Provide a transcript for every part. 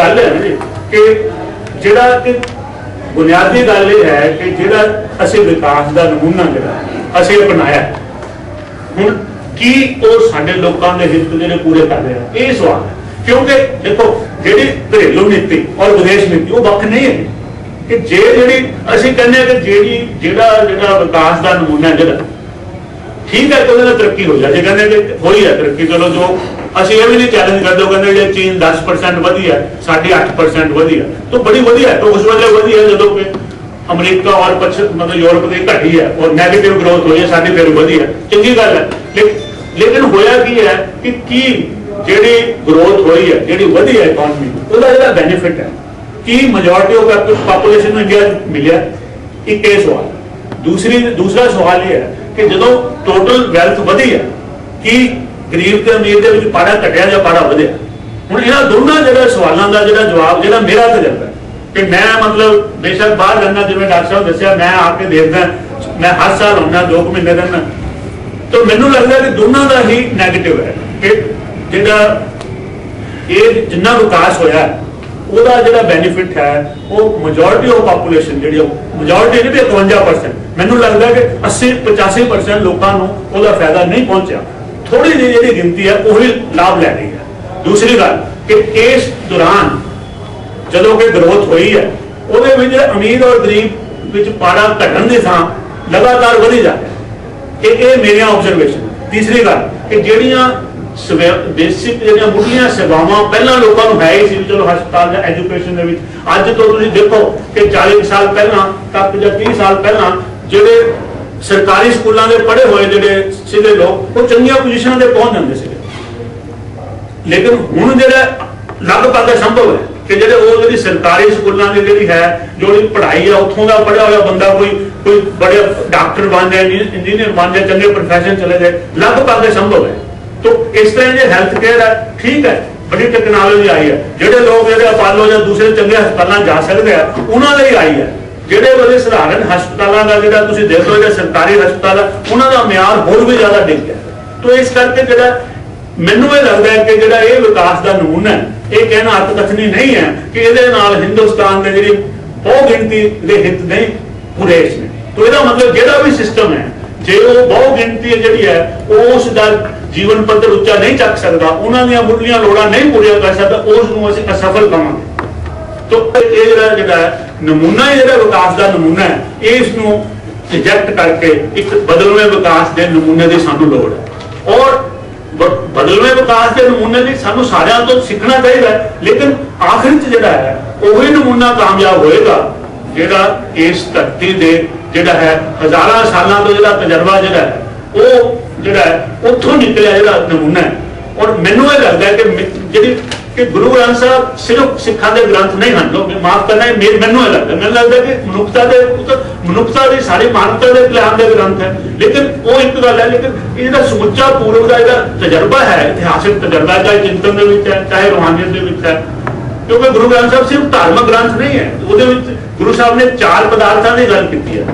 ਗੱਲ ਹੈ ਨਾ ਜੀ, ਕਿ ਜਿਹੜਾ ਕਿ ਬੁਨਿਆਦੀ ਗੱਲ ਇਹ ਹੈ ਕਿ ਜਿਹੜਾ ਅਸੀਂ ਵਿਕਾਸ ਦਾ ਨਮੂਨਾ ਜਿਹੜਾ ਅਸੀਂ ਅਪਣਾਇਆ, ਹੁਣ ਕੀ ਉਹ ਸਾਡੇ ਲੋਕਾਂ ਦੇ ਹਿੱਤ ਜਿਹੜੇ ਪੂਰੇ ਕਰ ਰਿਹਾ? ਇਹ ਸਵਾਲ ਹੈ। ਕਿਉਂਕਿ ਦੇਖੋ, ਜਿਹੜੀ ਘਰੇਲੂ ਨੀਤੀ ਔਰ ਵਿਦੇਸ਼ ਨੀਤੀ, ਉਹ ਵੱਖ ਨਹੀਂ ਹੈ। ਕਿ ਜੇ ਜਿਹੜੀ ਅਸੀਂ ਕਹਿੰਦੇ ਹਾਂ ਕਿ ਜਿਹੜੀ ਜਿਹੜਾ ਜਿਹੜਾ ਵਿਕਾਸ ਦਾ ਨਮੂਨਾ ਜਿਹੜਾ ਠੀਕ ਹੈ ਕਹਿੰਦੇ ਉਹਦੇ ਤਰੱਕੀ ਹੋ ਜਾ ਜੇ ਕਹਿੰਦੇ ਕਿ ਹੋਈ ਹੈ ਤਰੱਕੀ, ਚਲੋ ਜੋ ਅਸੀਂ ਇਹ ਵੀ ਨਹੀਂ ਚੈਲੰਜ ਕਰਦੇ, ਉਹ ਕਹਿੰਦੇ ਜੇ ਚੀਨ 10% ਵਧੀ ਹੈ, ਸਾਡੀ 8% ਵਧੀ ਹੈ। ਤਾਂ ਬੜੀ ਵਧੀਆ ਤਾਂ ਉਸ ਵੇਲੇ ਵਧੀ ਹੈ ਜਦੋਂ ਕਿ ਅਮਰੀਕਾ ਔਰ ਪਛ, ਮਤਲਬ ਯੂਰਪ ਦੀ ਘਟੀ ਹੈ ਔਰ ਨੈਗੇਟਿਵ ਗਰੋਥ ਹੋਈ ਹੈ, ਸਾਡੀ ਫਿਰ ਵਧੀ ਹੈ। ਚੰਗੀ ਗੱਲ ਹੈ। ਲੇਕਿਨ- ਹੋਇਆ ਕੀ ਹੈ ਕਿ ਕੀ ਜਿਹੜੀ ਗਰੋਥ ਹੋਈ ਹੈ, ਜਿਹੜੀ ਵਧੀ ਹੈ ਇਕਨੋਮੀ ਉਹਦਾ ਜਿਹੜਾ ਬੈਨੀਫਿਟ ਹੈ, ਕੀ ਮੈਜੋਰਟੀ ਆਫ ਪਾਪੂਲੇਸ਼ਨ ਨੂੰ ਇੰਡੀਆ ਮਿਲਿਆ? ਇੱਕ ਇਹ ਸਵਾਲ। ਦੂਸਰੀ, ਦੂਸਰਾ ਸਵਾਲ ਇਹ ਹੈ ਕਿ ਜਦੋਂ ਟੋਟਲ ਵੈਲਥ ਵਧੀ ਹੈ, ਕੀ ਗਰੀਬ ਤੇ ਅਮੀਰ ਦੇ ਵਿੱਚ ਪਾੜਾ ਘਟਿਆ ਜਾਂ ਪਾੜਾ ਵਧਿਆ? ਹੁਣ ਇਹਨਾਂ ਦੋਨਾਂ ਜਿਹੜਾ ਸਵਾਲਾਂ ਦਾ ਜਿਹੜਾ ਜਵਾਬ, ਜਿਹੜਾ ਮੇਰਾ ਤਜਰਬਾ ਕਿ ਮੈਂ ਮਤਲਬ ਬੇਸ਼ੱਕ ਬਾਹਰ ਰਹਿਣਾ ਜਿਵੇਂ ਡਾਕਟਰ ਸਾਹਿਬ ਦੱਸਿਆ, ਮੈਂ ਆ ਕੇ ਦੇਖਦਾ, ਮੈਂ ਹਰ ਸਾਲ ਹੁੰਦਾ 2 ਮਹੀਨੇ ਰਹਿਣਾ ਤਾਂ ਮੈਨੂੰ ਲੱਗਦਾ ਕਿ ਦੋਨਾਂ ਦਾ ਹੀ 네ਗੇਟਿਵ ਹੈ। ਕਿ ਜਿਹੜਾ ਇਹ ਜਿੰਨਾ ਵਿਕਾਸ ਹੋਇਆ, ਉਹਦਾ ਜਿਹੜਾ ਬੈਨੀਫਿਟ ਹੈ, ਉਹ ਮੈਜੋਰਟੀ ਆਫ ਪਾਪੂਲੇਸ਼ਨ ਜਿਹੜੀ ਮੈਜੋਰਟੀ ਨਹੀਂ, ਵੀ 51% ਮੈਨੂੰ ਲੱਗਦਾ ਕਿ 80 85% ਲੋਕਾਂ ਨੂੰ ਉਹਦਾ ਫਾਇਦਾ ਨਹੀਂ ਪਹੁੰਚਿਆ। ਥੋੜੀ ਜਿਹੀ ਜਿਹੜੀ ਗਿਣਤੀ ਹੈ, ਉਹੀ ਲਾਭ ਲੈ ਰਹੀ ਹੈ। ਦੂਸਰੀ ਗੱਲ ਕਿ ਇਸ ਦੌਰਾਨ ਜਦੋਂ ਕਿ ਗਰੋਥ ਹੋਈ ਹੈ, ਉਹਦੇ ਵਿੱਚ ਅਮੀਰ ਔਰ ਗਰੀਬ ਵਿੱਚ ਪਾੜਾ ਘਟਣ ਦੀ ਥਾਂ ਲਗਾਤਾਰ ਵਧੀ ਜਾ ਰਿਹਾ ਇਹ ਇਹ ਮੇਰੀਆਂ ਆਬਜ਼ਰਵੇਸ਼ਨ ਤੀਸਰੀ ਗੱਲ ਕਿ ਜਿਹੜੀਆਂ ਬੇਸਿਕ ਜਿਹੜੀਆਂ ਮੁੱਢਲੀਆਂ ਸੇਵਾਵਾਂ ਪਹਿਲਾਂ ਲੋਕਾਂ ਨੂੰ ਹੈ ਹੀ ਸੀ, ਚਲੋ ਹਸਪਤਾਲ ਜਾਂ ਐਜੂਕੇਸ਼ਨ ਦੇ ਵਿੱਚ, ਅੱਜ ਤੋਂ ਤੁਸੀਂ ਦੇਖੋ ਕਿ 40 ਸਾਲ ਪਹਿਲਾਂ ਤੱਕ ਜਾਂ 30 ਸਾਲ ਪਹਿਲਾਂ ਜਿਹੜੇ ਸਰਕਾਰੀ ਸਕੂਲਾਂ ਦੇ ਪੜ੍ਹੇ ਹੋਏ ਜਿਹੜੇ ਸੀਗੇ ਲੋਕ, ਉਹ ਚੰਗੀਆਂ ਪੋਜੀਸ਼ਨਾਂ ਤੇ ਪਹੁੰਚ ਜਾਂਦੇ ਸੀਗੇ। ਲੇਕਿਨ ਹੁਣ ਜਿਹੜਾ ਲਗਭਗ ਅਸੰਭਵ ਹੈ ਕਿ ਜਿਹੜੇ ਉਹ ਜਿਹੜੀ ਸਰਕਾਰੀ ਸਕੂਲਾਂ ਦੀ ਜਿਹੜੀ ਹੈ ਜਿਹੜੀ ਪੜ੍ਹਾਈ ਹੈ ਉੱਥੋਂ ਦਾ ਪੜ੍ਹਿਆ ਹੋਇਆ ਬੰਦਾ ਕੋਈ ਕੋਈ ਬੜੇ ਡਾਕਟਰ ਬਣ ਜਾਏ ਇੰਜੀਨੀਅਰ ਬਣ ਜਾਏ, ਚੰਗੇ ਪ੍ਰੋਫੈਸ਼ਨ ਚਲੇ ਜਾਏ, ਲਗਭਗ ਅਸੰਭਵ ਹੈ। ਤੋ ਇਸ ਤਰ੍ਹਾਂ ਜੇ ਹੈਲਥ ਕੇਅਰ ਹੈ ਠੀਕ ਹੈ ਬੜੀ ਟੈਕਨੋਲੋਜੀ ਆਈ ਹੈ। ਜਿਹੜੇ ਲੋਕ ਜਿਹੜੇ ਅਪਾਲੋ ਜਾਂ ਦੂਸਰੇ ਚੰਗੇ ਹਸਪਤਾਲਾਂ ਜਾ ਸਕਦੇ ਆ, ਉਹਨਾਂ ਲਈ ਆਈ ਹੈ। ਜਿਹੜੇ ਉਹਦੇ ਸਧਾਰਨ ਹਸਪਤਾਲਾਂ ਦਾ ਜਿਹੜਾ ਤੁਸੀਂ ਦੇਖ ਲਓ ਜਿਹੜੇ ਸਰਕਾਰੀ ਹਸਪਤਾਲ ਆ ਉਹਨਾਂ ਦਾ ਮਿਆਰ ਹੋਰ ਵੀ ਜ਼ਿਆਦਾ ਡਿੱਗ ਗਿਆ। ਤੋ ਇਸ ਕਰਕੇ ਜਿਹੜਾ ਮੈਨੂੰ ਇਹ ਲੱਗਦਾ ਹੈ ਕਿ ਜਿਹੜਾ ਇਹ ਵਿਕਾਸ ਦਾ ਨਮੂਨਾ ਹੈ ਇਹ ਕਹਿਣਾ ਅਤਕਥਨੀ ਨਹੀਂ ਹੈ ਕਿ ਇਹਦੇ ਨਾਲ ਹਿੰਦੁਸਤਾਨ ਦੇ ਜਿਹੜੀ ਬਹੁ ਗਿਣਤੀ ਦੇ ਹਿੱਤ ਨਹੀਂ ਪੂਰੇ ਨੇ। ਤੋ ਇਹਦਾ ਮਤਲਬ ਜਿਹੜਾ ਵੀ ਸਿਸਟਮ ਹੈ ਜੇ ਉਹ ਬਹੁ ਗਿਣਤੀ ਜਿਹੜੀ ਹੈ ਉਹ ਉਸ ਦਾ ਜੀਵਨ ਪੱਧਰ ਉੱਚਾ ਨਹੀਂ ਚੱਕ ਸਕਦਾ ਉਹਨਾਂ ਦੀਆਂ ਮੁੱਢਲੀਆਂ ਲੋੜਾਂ ਨਹੀਂ ਪੂਰੀਆਂ ਕਰ ਸਕਦਾ ਉਸ ਨੂੰ ਅਸੀਂ ਅਸਫਲ ਕਹਾਂਗੇ ਤੋ ਇਹ ਜਿਹੜਾ ਜਿਹੜਾ ਹੈ, ਨਮੂਨਾ ਜਿਹੜਾ ਵਿਕਾਸ ਦਾ ਨਮੂਨਾ ਹੈ ਇਸ ਨੂੰ ਰਿਜੈਕਟ ਕਰਕੇ ਇੱਕ ਬਦਲਵੇਂ ਵਿਕਾਸ ਦੇ ਨਮੂਨੇ ਦੀ ਸਾਨੂੰ ਲੋੜ ਹੈ। ਔਰ ਬਦਲਵੇਂ ਵਿਕਾਸ ਦੇ ਨਮੂਨੇ ਦੀ ਸਾਨੂੰ ਸਾਰਿਆਂ ਤੋਂ ਸਿੱਖਣਾ ਚਾਹੀਦਾ ਲੇਕਿਨ ਆਖਿਰ 'ਚ ਜਿਹੜਾ ਹੈ, ਉਹੀ ਨਮੂਨਾ ਕਾਮਯਾਬ ਹੋਏਗਾ, ਜਿਹੜਾ ਇਸ ਧਰਤੀ ਦੇ ਜਿਹੜਾ ਹੈ, ਹਜ਼ਾਰਾਂ ਸਾਲਾਂ ਤੋਂ ਜਿਹੜਾ ਤਜਰਬਾ ਜਿਹੜਾ ਹੈ, ਉਹ ਜਿਹੜਾ ਹੈ, ਉੱਥੋਂ ਨਿਕਲਿਆ ਜਿਹੜਾ ਨਮੂਨਾ ਹੈ। ਔਰ ਮੈਨੂੰ ਇਹ ਲੱਗਦਾ ਕਿ ਜਿਹੜੀ ਕਿ ਗੁਰੂ ਗ੍ਰੰਥ ਸਾਹਿਬ ਸਿਰਫ ਸਿੱਖਾਂ ਦੇ ਗ੍ਰੰਥ ਨਹੀਂ ਹਨ, ਲੋਕ ਮਾਫ ਕਰਨਾ, ਇਹ ਮੈਨੂੰ ਇਹ ਲੱਗਦਾ ਮੈਨੂੰ ਲੱਗਦਾ ਕਿ ਮਨੁੱਖਤਾ ਦੇ ਮਨੁੱਖਤਾ ਦੀ ਸਾਰੀ ਮਾਨਵਤਾ ਦੇ ਖਿਲਾਫ ਦੇ ਗ੍ਰੰਥ ਹੈ। ਲੇਕਿਨ ਉਹ ਇੱਕ ਗੱਲ ਹੈ, ਲੇਕਿਨ ਇਹਦਾ ਸਮੁੱਚਾ ਪੂਰਵ ਦਾ ਇਹਦਾ ਤਜਰਬਾ ਹੈ, ਇਤਿਹਾਸਿਕ ਤਜਰਬਾ ਚਾਹੇ ਚਿੰਤਨ ਦੇ ਵਿੱਚ ਹੈ, ਚਾਹੇ ਰੂਹਾਨੀਅਤ ਦੇ ਵਿੱਚ ਹੈ। ਕਿਉਂਕਿ ਗੁਰੂ ਗ੍ਰੰਥ ਸਾਹਿਬ ਸਿਰਫ ਧਾਰਮਿਕ ਗ੍ਰੰਥ ਨਹੀਂ ਹੈ। ਉਹਦੇ ਵਿੱਚ ਗੁਰੂ ਸਾਹਿਬ ਨੇ ਚਾਰ ਪਦਾਰਥਾਂ ਦੀ ਗੱਲ ਕੀਤੀ ਹੈ।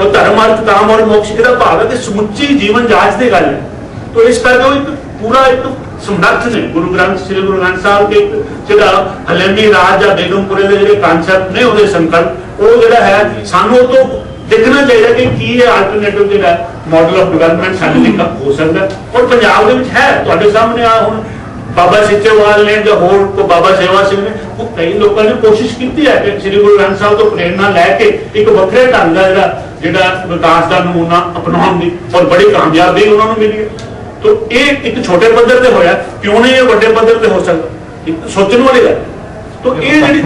ਉਹ ਧਰਮ, ਅਰਥ, ਕਾਮ ਔਰ ਮੋਕਸ਼, ਇਹਦਾ ਭਾਵ ਹੈ ਕਿ ਸਮੁੱਚੀ ਜੀਵਨ ਜਾਂਚ ਦੀ ਗੱਲ ਹੈ। ਤੋ ਇਸ ਕਰਕੇ ਉਹ ਇੱਕ ਪੂਰਾ ਇੱਕ ਸਮਰੱਥ ਨੇ ਗੁਰੂ ਗ੍ਰੰਥ ਸ੍ਰੀ ਗੁਰੂ ਗ੍ਰੰਥ ਸਾਹਿਬ ਦੇ ਜਿਹੜਾ ਹਲੇਮੀ ਰਾਜ ਜਾਂ ਬੇਗਮਪੁਰੇ ਦੇ ਜਿਹੜੇ ਕਨਸੈਪਟ ਨੇ ਉਹਦੇ ਸੰਕਲਪ ਉਹ ਜਿਹੜਾ ਹੈ ਸਾਨੂੰ ਉਹ ਤੋਂ ਦੇਖਣਾ ਚਾਹੀਦਾ ਕਿ ਕੀ ਹੈ ਆਲਟਰਨੇਟਿਵ ਜਿਹੜਾ ਮਾਡਲ ਆਫ ਡਿਵੈਲਪਮੈਂਟ ਸਾਡੇ ਲਈ ਹੋ ਸਕਦਾ ਔਰ ਪੰਜਾਬ ਦੇ ਵਿੱਚ ਹੈ ਤੁਹਾਡੇ ਸਾਹਮਣੇ ਆ ਹੁਣ ਬਾਬਾ ਸਿੱਚੇਵਾਲ ਨੇ ਜਾਂ ਹੋਰ ਕੋ ਬਾਬਾ ਸੇਵਾ ਸਿੰਘ ਨੇ ਉਹ ਕਈ ਲੋਕਾਂ ਨੇ ਕੋਸ਼ਿਸ਼ ਕੀਤੀ ਹੈ ਕਿ ਸ੍ਰੀ ਗੁਰੂ ਗ੍ਰੰਥ ਸਾਹਿਬ ਤੋਂ ਪ੍ਰੇਰਣਾ ਲੈ ਕੇ ਇੱਕ ਵੱਖਰੇ ਢੰਗ ਦਾ ਜਿਹੜਾ ਜਿਹੜਾ ਵਿਕਾਸ ਦਾ ਨਮੂਨਾ ਅਪਣਾਉਣ ਦੀ ਔਰ ਬੜੀ ਕਾਮਯਾਬੀ ਉਹਨਾਂ ਨੂੰ ਮਿਲੀ ਹੈ ਤੋ ਇਹ ਇੱਕ ਛੋਟੇ ਪੱਧਰ ਤੇ ਹੋਇਆ, ਕਿਉਂ ਨਹੀਂ ਇਹ ਵੱਡੇ ਪੱਧਰ ਤੇ ਹੋ ਸਕਦਾ ਇੱਕ ਸੋਚਣ ਵਾਲੀ ਗੱਲ ਹੈ। ਇਹ ਜਿਹੜੀ